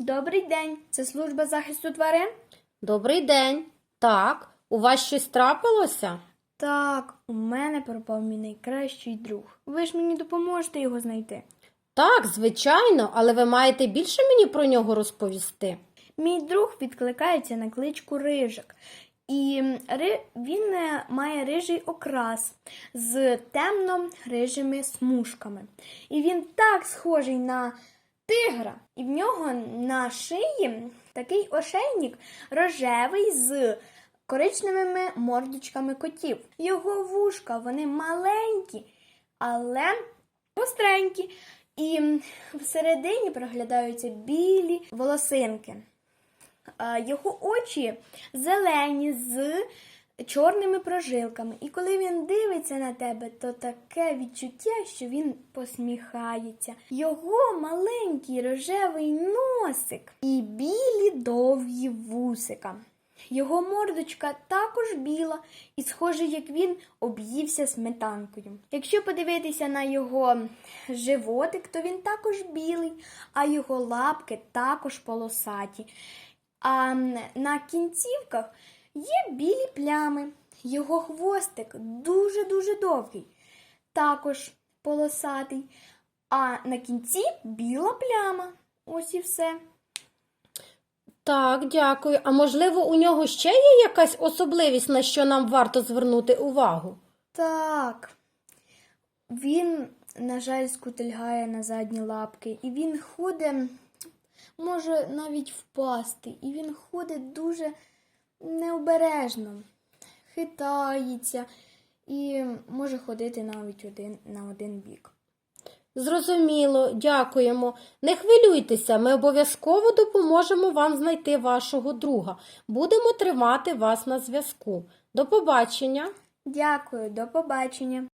Добрий день. Це служба захисту тварин? Добрий день. Так, у вас щось трапилося? Так, у мене пропав мій найкращий друг. Ви ж мені допоможете його знайти. Так, звичайно, але ви маєте більше мені про нього розповісти. Мій друг відкликається на кличку Рижик. І ри... він е, має рижий окрас з темно-рижими смужками. І він так схожий на тигра. І в нього на шиї такий ошейник рожевий з коричневими мордочками котів. Його вушка вони маленькі, але гостренькі. І всередині проглядаються білі волосинки. Його очі зелені з чорними прожилками. І коли він дивиться на тебе, то таке відчуття, що він посміхається. Його маленький рожевий носик і білі довгі вусика. Його мордочка також біла і схоже, як він об'ївся сметанкою. Якщо подивитися на його животик, то він також білий, а його лапки також полосаті. А на кінцівках є білі плями. Його хвостик дуже-дуже довгий, також полосатий. А на кінці біла пляма. Ось і все. Так, дякую. А можливо, у нього ще є якась особливість, на що нам варто звернути увагу? Так. Він, на жаль, скутильгає на задні лапки, і він ходить, може навіть впасти, і він ходить дуже необережно, хитається і може ходити навіть один на один бік. Зрозуміло, дякуємо. Не хвилюйтеся, ми обов'язково допоможемо вам знайти вашого друга. Будемо тримати вас на зв'язку. До побачення. Дякую, до побачення.